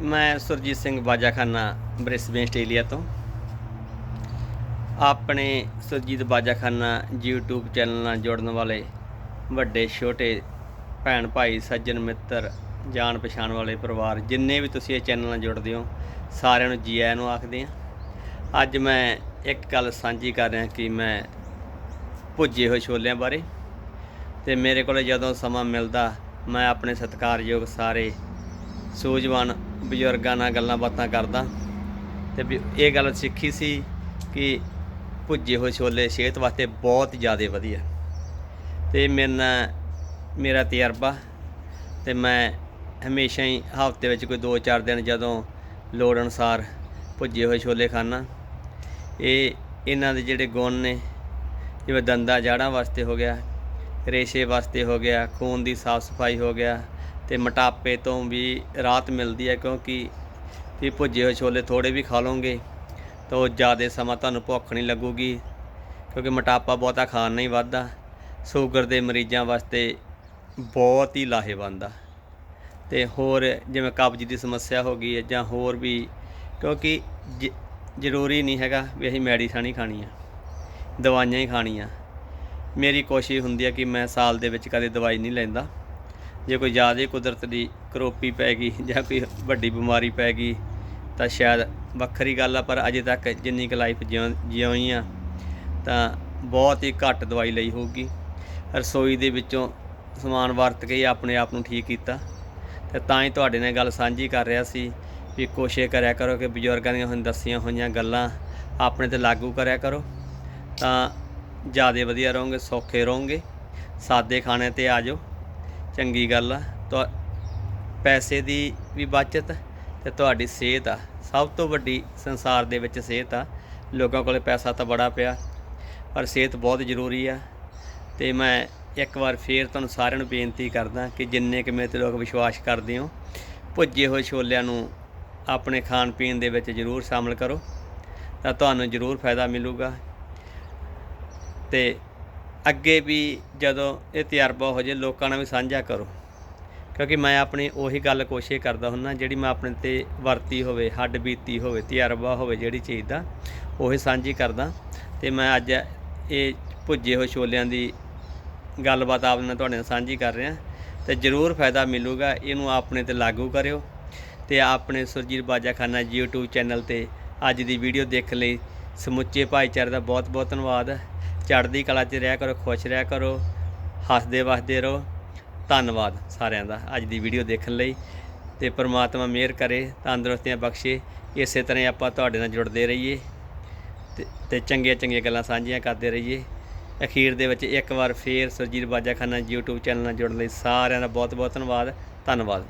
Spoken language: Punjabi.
ਮੈਂ ਸੁਰਜੀਤ ਸਿੰਘ ਬਾਜਾਖਾਨਾ ਬ੍ਰਿਸਬੇਨ ਆਸਟ੍ਰੇਲੀਆ ਤੋਂ। ਆਪਣੇ ਸੁਰਜੀਤ ਬਾਜਾਖਾਨਾ YouTube ਚੈਨਲ ਨਾਲ ਜੁੜਨ ਵਾਲੇ ਵੱਡੇ, ਛੋਟੇ ਭੈਣ ਭਾਈ, ਸੱਜਣ ਮਿੱਤਰ, ਜਾਣ ਪਛਾਣ ਵਾਲੇ ਪਰਿਵਾਰ, ਜਿੰਨੇ ਵੀ ਤੁਸੀਂ ਇਹ ਚੈਨਲ ਨਾਲ ਜੁੜਦੇ ਹੋ, ਸਾਰਿਆਂ ਨੂੰ ਜੀ ਆਇਆਂ ਨੂੰ ਆਖਦੇ ਹਾਂ। ਅੱਜ ਮੈਂ ਇੱਕ ਗੱਲ ਸਾਂਝੀ ਕਰ ਰਿਹਾ ਕਿ ਮੈਂ ਭੁੱਜੇ ਹੋਏ ਛੋਲਿਆਂ ਬਾਰੇ ਤੇ ਮੇਰੇ ਕੋਲ ਜਦੋਂ ਸਮਾਂ ਮਿਲਦਾ, ਮੈਂ ਆਪਣੇ ਸਤਿਕਾਰਯੋਗ ਸਾਰੇ ਸੂਝਵਾਨ ਬਜ਼ੁਰਗਾਂ ਨਾਲ ਗੱਲਾਂ ਬਾਤਾਂ ਕਰਦਾ ਤੇ ਵੀ ਇਹ ਗੱਲ ਸਿੱਖੀ ਸੀ ਕਿ ਭੁੱਜੇ ਹੋਏ ਛੋਲੇ ਸਿਹਤ ਵਾਸਤੇ ਬਹੁਤ ਜ਼ਿਆਦਾ ਵਧੀਆ। ਤੇ ਮੇਰਾ ਮੇਰਾ ਤਜਰਬਾ ਤੇ ਮੈਂ ਹਮੇਸ਼ਾ ਹੀ ਹਫ਼ਤੇ ਵਿੱਚ ਕੋਈ 2-4 ਦਿਨ ਜਦੋਂ ਲੋੜ ਅਨੁਸਾਰ ਭੁੱਜੇ ਹੋਏ ਛੋਲੇ ਖਾਣਾ ਇਹ ਇਹਨਾਂ ਦੇ ਜਿਹੜੇ ਗੁਣ ਨੇ, ਜਿਵੇਂ ਦੰਦਾਂ ਜਾੜਾਂ ਵਾਸਤੇ ਹੋ ਗਿਆ, ਰੇਸ਼ੇ ਵਾਸਤੇ ਹੋ ਗਿਆ, ਖੂਨ ਦੀ ਸਾਫ਼ ਸਫ਼ਾਈ ਹੋ ਗਿਆ ਤੇ ਮੋਟਾਪੇ ਤੋਂ ਵੀ ਰਾਹਤ ਮਿਲਦੀ ਹੈ ਕਿਉਂਕਿ ਵੀ ਭੁੱਜੇ ਹੋਏ ਛੋਲੇ ਥੋੜੇ ਵੀ ਖਾ ਲਓਗੇ ਤਾਂ ਉਹ ਜ਼ਿਆਦਾ ਸਮਾਂ ਤੁਹਾਨੂੰ ਭੁੱਖ ਨਹੀਂ ਲੱਗੂਗੀ ਕਿਉਂਕਿ ਮੋਟਾਪਾ ਬਹੁਤਾ ਖਾਣ ਨਹੀਂ ਵੱਧਦਾ। ਸ਼ੂਗਰ ਦੇ ਮਰੀਜ਼ਾਂ ਵਾਸਤੇ ਬਹੁਤ ਹੀ ਲਾਹੇਵੰਦ ਆ। ਤੇ ਹੋਰ ਜਿਵੇਂ ਕਬਜ਼ ਦੀ ਸਮੱਸਿਆ ਹੋ ਗਈ ਹੈ ਜਾਂ ਹੋਰ ਵੀ ਕਿਉਂਕਿ ਜ- ਜ਼ਰੂਰੀ ਨਹੀਂ ਹੈਗਾ ਵੀ ਅਸੀਂ ਮੈਡੀਸਨ ਹੀ ਖਾਣੀ ਆ, ਦਵਾਈਆਂ ਹੀ ਖਾਣੀਆਂ। ਮੇਰੀ ਕੋਸ਼ਿਸ਼ ਹੁੰਦੀ ਹੈ ਕਿ ਮੈਂ ਸਾਲ ਦੇ ਵਿੱਚ ਕਦੇ ਦਵਾਈ ਨਹੀਂ ਲੈਂਦਾ। ਜੇ ਕੋਈ ਜ਼ਿਆਦਾ ਕੁਦਰਤ ਦੀ ਕਰੋਪੀ ਪੈ ਗਈ ਜਾਂ ਕੋਈ ਵੱਡੀ ਬਿਮਾਰੀ ਪੈ ਗਈ, ਤਾਂ ਸ਼ਾਇਦ ਵੱਖਰੀ ਗੱਲ ਆ, ਪਰ ਅਜੇ ਤੱਕ ਜਿੰਨੀ ਕੁ ਲਾਈਫ ਜਿਉਈ ਆ, ਤਾਂ ਬਹੁਤ ਹੀ ਘੱਟ ਦਵਾਈ ਲਈ ਹੋਊਗੀ। ਰਸੋਈ ਦੇ ਵਿੱਚੋਂ ਸਮਾਨ ਵਰਤ ਕੇ ਆਪਣੇ ਆਪ ਨੂੰ ਠੀਕ ਕੀਤਾ। ਤੇ ਤਾਂ ਹੀ ਤੁਹਾਡੇ ਨਾਲ ਗੱਲ ਸਾਂਝੀ ਕਰ ਰਿਹਾ ਸੀ ਵੀ ਕੋਸ਼ਿਸ਼ ਕਰਿਆ ਕਰੋ ਕਿ ਬਜ਼ੁਰਗਾਂ ਦੀਆਂ ਹੁਣ ਦੱਸੀਆਂ ਹੋਈਆਂ ਗੱਲਾਂ ਆਪਣੇ ਤੇ ਲਾਗੂ ਕਰਿਆ ਕਰੋ। ਤਾਂ ਜ਼ਿਆਦਾ ਵਧੀਆ ਰਹੋਗੇ, ਸੌਖੇ ਰਹੋਗੇ। ਸਾਦੇ ਖਾਣੇ ਤੇ ਆ ਜਾਓ। ਚੰਗੀ ਗੱਲ ਆ। ਤਾਂ ਪੈਸੇ ਦੀ ਵੀ ਬਚਤ ਤੇ ਤੁਹਾਡੀ ਸਿਹਤ ਆ। ਸਭ ਤੋਂ ਵੱਡੀ ਸੰਸਾਰ ਦੇ ਵਿੱਚ ਸਿਹਤ ਆ। ਲੋਕਾਂ ਕੋਲੇ ਪੈਸਾ ਤਾਂ ਬੜਾ ਪਿਆ, ਪਰ ਸਿਹਤ ਬਹੁਤ ਜ਼ਰੂਰੀ ਆ। ਤੇ ਮੈਂ ਇੱਕ ਵਾਰ ਫੇਰ ਤੁਹਾਨੂੰ ਸਾਰਿਆਂ ਨੂੰ ਬੇਨਤੀ ਕਰਦਾ ਕਿ ਜਿੰਨੇ ਕਿ ਮੇਰੇ ਤੇ ਲੋਕ ਵਿਸ਼ਵਾਸ ਕਰਦੇ ਹੋ, ਭੁੱਜੇ ਹੋਏ ਛੋਲਿਆਂ ਨੂੰ ਆਪਣੇ ਖਾਣ ਪੀਣ ਦੇ ਵਿੱਚ ਜ਼ਰੂਰ ਸ਼ਾਮਲ ਕਰੋ, ਤਾਂ ਤੁਹਾਨੂੰ ਜ਼ਰੂਰ ਫਾਇਦਾ ਮਿਲੂਗਾ। ਤੇ ਅੱਗੇ ਵੀ ਜਦੋਂ ਇਹ ਤਜਰਬਾ ਹੋ ਜੇ, ਲੋਕਾਂ ਨਾਲ ਵੀ ਸਾਂਝਾ ਕਰੋ। ਕਿਉਂਕਿ ਮੈਂ ਆਪਣੀ ਉਹੀ ਗੱਲ ਕੋਸ਼ਿਸ਼ ਕਰਦਾ ਹੁੰਨਾ ਜਿਹੜੀ ਮੈਂ ਆਪਣੇ ਤੇ ਵਰਤੀ ਹੋਵੇ, ਹੱਡ ਬੀਤੀ ਹੋਵੇ, ਤਜਰਬਾ ਹੋਵੇ, ਜਿਹੜੀ ਚੀਜ਼ ਦਾ, ਉਹੀ ਸਾਂਝੀ ਕਰਦਾ। ਤੇ ਮੈਂ ਅੱਜ ਇਹ ਭੁੱਜੇ ਹੋਏ ਛੋਲਿਆਂ ਦੀ ਗੱਲਬਾਤ ਆਪ ਨਾਲ ਤੁਹਾਡੇ ਨਾਲ ਸਾਂਝੀ ਕਰ ਰਿਹਾ। ਤੇ ਜ਼ਰੂਰ ਫਾਇਦਾ ਮਿਲੂਗਾ, ਇਹਨੂੰ ਆਪਣੇ ਤੇ ਲਾਗੂ ਕਰਿਓ। ਤੇ ਆਪਣੇ ਸੁਰਜੀਤ ਬਾਜਾਖਾਨਾ YouTube ਚੈਨਲ ਤੇ ਅੱਜ ਦੀ ਵੀਡੀਓ ਦੇਖਣ ਲਈ। ਸਮੁੱਚੇ ਭਾਈਚਾਰੇ ਦਾ ਬਹੁਤ ਬਹੁਤ ਧੰਨਵਾਦ। ਚੜ੍ਹਦੀ ਕਲਾ 'ਚ ਰਿਹਾ ਕਰੋ, ਖੁਸ਼ ਰਿਹਾ ਕਰੋ, ਹੱਸਦੇ ਵਸਦੇ ਰਹੋ। ਧੰਨਵਾਦ ਸਾਰਿਆਂ ਦਾ ਅੱਜ ਦੀ ਵੀਡੀਓ ਦੇਖਣ ਲਈ ਤੇ ਪ੍ਰਮਾਤਮਾ ਮਿਹਰ ਕਰੇ, ਤੰਦਰੁਸਤੀਆਂ ਬਖਸ਼ੇ। ਇਸੇ ਤਰ੍ਹਾਂ ਹੀ ਆਪਾਂ ਤੁਹਾਡੇ ਨਾਲ ਜੁੜਦੇ ਰਹੀਏ ਤੇ ਤੇ ਚੰਗੀਆਂ ਚੰਗੀਆਂ ਗੱਲਾਂ ਸਾਂਝੀਆਂ ਕਰਦੇ ਰਹੀਏ। ਅਖੀਰ ਦੇ ਵਿੱਚ ਇੱਕ ਵਾਰ ਫੇਰ ਸੁਰਜੀਤ ਬਾਜਾਖਾਨਾ YouTube ਚੈਨਲ ਨਾਲ ਜੁੜਨ ਲਈ ਸਾਰਿਆਂ ਦਾ ਬਹੁਤ ਬਹੁਤ ਧੰਨਵਾਦ। ਧੰਨਵਾਦ।